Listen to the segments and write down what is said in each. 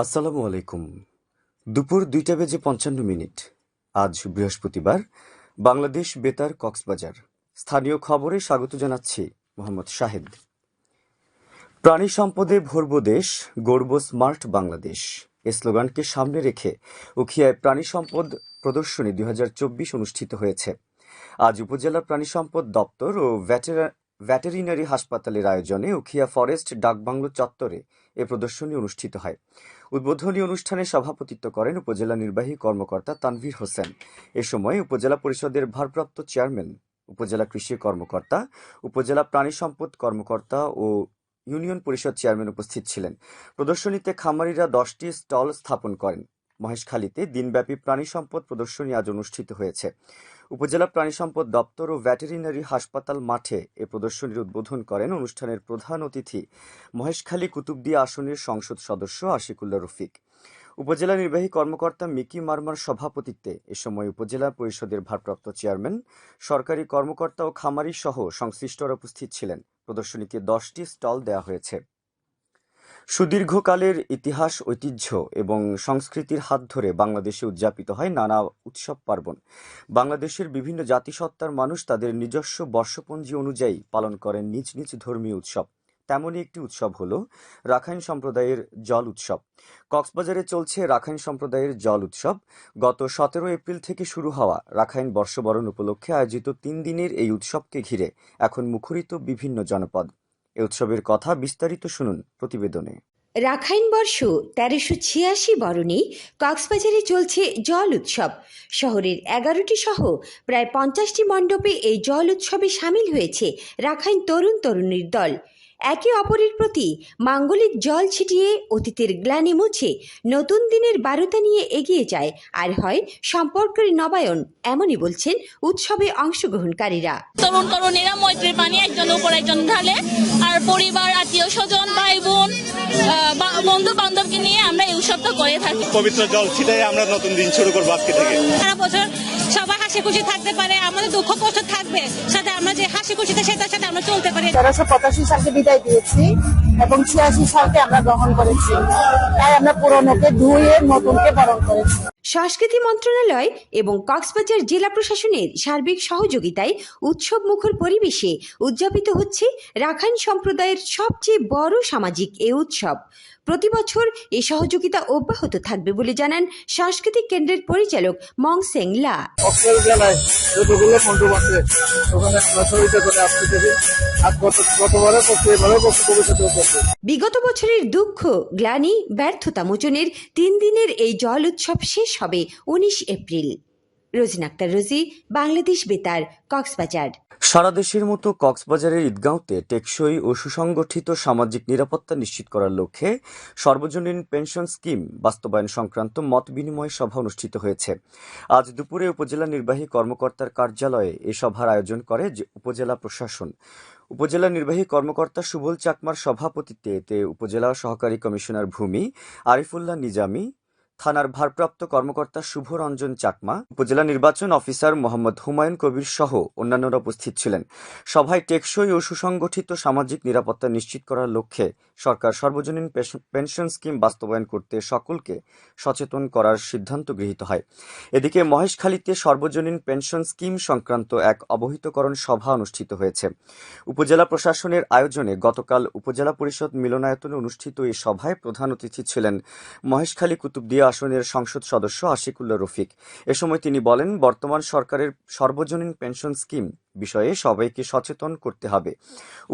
আসসালামু আলাইকুম। দুপুর দুইটা বেজে পঞ্চান্ন মিনিট। আজ বৃহস্পতিবার, বাংলাদেশ বেতার কক্সবাজার। স্থানীয় খবরে স্বাগত জানাচ্ছি মোহাম্মদ শাহেদ। প্রাণী সম্পদে ভরব দেশ গর্ব স্মার্ট বাংলাদেশ। এ স্লোগানকে সামনে রেখে উখিয়ায় প্রাণী সম্পদ প্রদর্শনী দুই হাজার চব্বিশ অনুষ্ঠিত হয়েছে। আজ উপজেলা প্রাণী সম্পদ দপ্তর ও ভেটেরিনারি হাসপাতালের আয়োজনে উখিয়া ফরেস্ট ডাকবাংলো চত্বরে এ প্রদর্শনী অনুষ্ঠিত হয়। উদ্বোধনী অনুষ্ঠানে সভাপতিত্ব করেন উপজেলা নির্বাহী কর্মকর্তা তানভীর হোসেন। এ সময় উপজেলা পরিষদের ভারপ্রাপ্ত চেয়ারম্যান, উপজেলা কৃষি কর্মকর্তা, উপজেলা প্রাণী সম্পদ কর্মকর্তা ও ইউনিয়ন পরিষদ চেয়ারম্যান উপস্থিত ছিলেন। প্রদর্শনীতে খামারিরা দশটি স্টল স্থাপন করেন। মহেশখালীতে দিনব্যাপী প্রাণী সম্পদ প্রদর্শনী আজ অনুষ্ঠিত হয়েছে। উপজেলা প্রাণী সম্পদ দপ্তর ও ভেটেরিনারি হাসপাতাল মাঠে এ প্রদর্শনীর উদ্বোধন করেন অনুষ্ঠানের প্রধান অতিথি মহেশখালী কুতুবদিয়া আসনের সংসদ সদস্য আশিকুল্লাহ রফিক। উপজেলা নির্বাহী কর্মকর্তা মিকি মার্মার সভাপতিত্বে এ সময় উপজেলা পরিষদের ভারপ্রাপ্ত চেয়ারম্যান, সরকারি কর্মকর্তা ও খামারি সহ সংশ্লিষ্টরা উপস্থিত ছিলেন। প্রদর্শনীতে দশটি স্টল দেওয়া হয়েছে। সুদীর্ঘকালের ইতিহাস, ঐতিহ্য এবং সংস্কৃতির হাত ধরে বাংলাদেশে উদযাপিত হয় নানা উৎসব পার্বণ। বাংলাদেশের বিভিন্ন জাতিসত্তার মানুষ তাদের নিজস্ব বর্ষপঞ্জি অনুযায়ী পালন করেন নিজ নিজ ধর্মীয় উৎসব। তেমনই একটি উৎসব হল রাখাইন সম্প্রদায়ের জল উৎসব। কক্সবাজারে চলছে রাখাইন সম্প্রদায়ের জল উৎসব। গত সতেরো এপ্রিল থেকে শুরু হওয়া রাখাইন বর্ষবরণ উপলক্ষে আয়োজিত তিন দিনের এই উৎসবকে ঘিরে এখন মুখরিত বিভিন্ন জনপদ। এ উৎসবের কথা বিস্তারিত শুনুন প্রতিবেদনে। রাখাইন বর্ষ তেরোশো ছিয়াশি বরণে কক্সবাজারে চলছে জল উৎসব। শহরের এগারোটি সহ প্রায় পঞ্চাশটি মণ্ডপে এই জল উৎসবে সামিল হয়েছে রাখাইন তরুণ তরুণীর দল। একে অপরের প্রতি মাঙ্গলিক জল ছিটিয়ে অতীতের গ্লানি মুছে নতুন দিনের বারতা নিয়ে এগিয়ে যায় আর হয় সম্পর্কের নবায়ন এমনই বলছেন উৎসবে অংশগ্রহণকারীরা। তরুণ তরুণীরা মৈত্রীর পানি একজন উপর একজন ঢালে আর পরিবার আত্মীয় স্বজন ভাই বোন বন্ধু বান্ধবকে নিয়ে আমরা এই উৎসবটা করে থাকি। পবিত্র জল ছিটাই আমরা নতুন দিন শুরু করব আজকে থেকে। সারা বছর সবাই হাসি খুশি থাকতে পারে আমাদের দুঃখ কষ্ট থাকবে সাথে আমরা যে হাসি খুশিতে সেটার সাথে আমরা চলতে পারি। তেরোশো পঁচাশি সালকে বিদায় দিয়েছি এবং ছিয়াশি সালকে আমরা গ্রহণ করেছি। তাই আমরা পুরনোকে ধুয়ে নতুনকে বরণ করেছি। সংস্কৃতি মন্ত্রণালয় এবং কক্সবাজার জেলা প্রশাসনের সার্বিক সহযোগিতায় উৎসব মুখর পরিবেশে উদযাপিত হচ্ছে রাখাইন সম্প্রদায়ের সবচেয়ে বড় সামাজিক এ উৎসব। প্রতি বছর এই সহযোগিতা অব্যাহত থাকবে বলে জানান সাংস্কৃতিক কেন্দ্রের পরিচালক মং সেং লা। বিগত বছরের দুঃখ গ্লানি ব্যর্থতা মোচনের তিন দিনের এই জল উৎসব শেষ হবে উনিশ এপ্রিল। রোজিন আক্তার রোজি, বাংলাদেশ বেতার, কক্সবাজার। সারা দেশের মতো কক্সবাজারের ঈদগাঁওতে টেকসই ও সুসংগঠিত সামাজিক নিরাপত্তা নিশ্চিত করার লক্ষ্যে সর্বজনীন পেনশন স্কিম বাস্তবায়ন সংক্রান্ত মত বিনিময় সভা অনুষ্ঠিত হয়েছে। আজ দুপুরে উপজেলা নির্বাহী কর্মকর্তার কার্যালয়ে এ সভার আয়োজন করে উপজেলা প্রশাসন। উপজেলা নির্বাহী কর্মকর্তা সুবল চাকমার সভাপতিত্বে এতে উপজেলা সহকারী কমিশনার ভূমি আরিফুল্লাহ নিজামী থানার ভারপ্রাপ্ত কর্মকর্তা শুভ রঞ্জন চাকমা, উপজেলা নির্বাচন অফিসার মোহাম্মদ হুমায়ুন কবির সহ অন্যান্যরা উপস্থিত ছিলেন। সভায় টেকসই ও সুসংগঠিত সামাজিক নিরাপত্তা নিশ্চিত করার লক্ষ্যে সরকার সর্বজনীন পেনশন স্কিম বাস্তবায়ন করতে সকলকে সচেতন করার সিদ্ধান্ত গৃহীত হয়। এদিকে মহেশখালীতে সর্বজনীন পেনশন স্কিম সংক্রান্ত এক অবহিতকরণ সভা অনুষ্ঠিত হয়েছে। উপজেলা প্রশাসনের আয়োজনে গতকাল উপজেলা পরিষদ মিলনায়তনে অনুষ্ঠিত এই সভায় প্রধান অতিথি ছিলেন মহেশখালী কুতুবদিয়া আসনের সংসদ সদস্য আশিকুল্লাহ রফিক। এ সময় তিনি বলেন, বর্তমান সরকারের সর্বজনীন পেনশন স্কিম বিষয়ে সবাইকে সচেতন করতে হবে।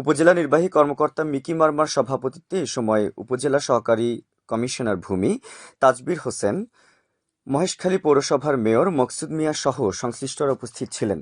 উপজেলা নির্বাহী কর্মকর্তা মিকি মার্মার সভাপতিত্বে এ সময় উপজেলা সহকারী কমিশনার ভূমি তাজবির হোসেন, মহেশখালী পৌরসভার মেয়র মকসুদ মিয়া সহ সংশ্লিষ্টরা উপস্থিত ছিলেন।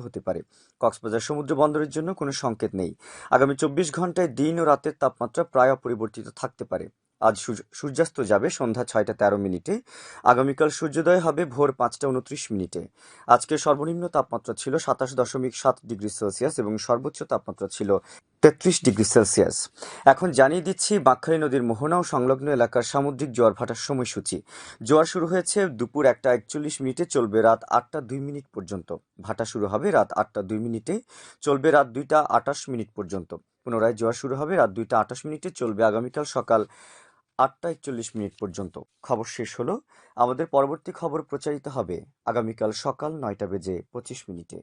হতে পারে। কক্সবাজার সমুদ্র বন্দরের জন্য কোনো সংকেত নেই। আগামী চব্বিশ ঘন্টায় দিন ও রাতের তাপমাত্রা প্রায় অপরিবর্তিত থাকতে পারে। আজ সূর্য- সূর্যাস্ত যাবে সন্ধ্যা ছয়টা তেরো মিনিটে। আগামীকাল সূর্যোদয় হবে ভোর পাঁচটা উনত্রিশ মিনিটে। আজকের সর্বনিম্ন তাপমাত্রা ছিল সাতাশ দশমিক সাত ডিগ্রি সেলসিয়াস এবং সর্বোচ্চ তাপমাত্রা ছিল তেত্রিশ ডিগ্রি সেলসিয়াস। এখন জানিয়ে দিচ্ছি বাঁকখালী নদীর মোহনা ও সংলগ্ন এলাকার সামুদ্রিক জোয়ার ভাটার সময়সূচি। জোয়ার শুরু হয়েছে দুপুর একটা একচল্লিশ মিনিটে, চলবে রাত আটটা দুই মিনিট পর্যন্ত। ভাটা শুরু হবে রাত আটটা দুই মিনিটে, চলবে রাত দুইটা আটাশ মিনিট পর্যন্ত। পুনরায় জোয়ার শুরু হবে রাত দুইটা আটাশ মিনিটে, চলবে আগামীকাল সকাল আটটা একচল্লিশ মিনিট পর্যন্ত। খবর শেষ হলো। আমাদের পরবর্তী খবর প্রচারিত হবে আগামীকাল সকাল নয়টা বেজে পঁচিশ মিনিটে।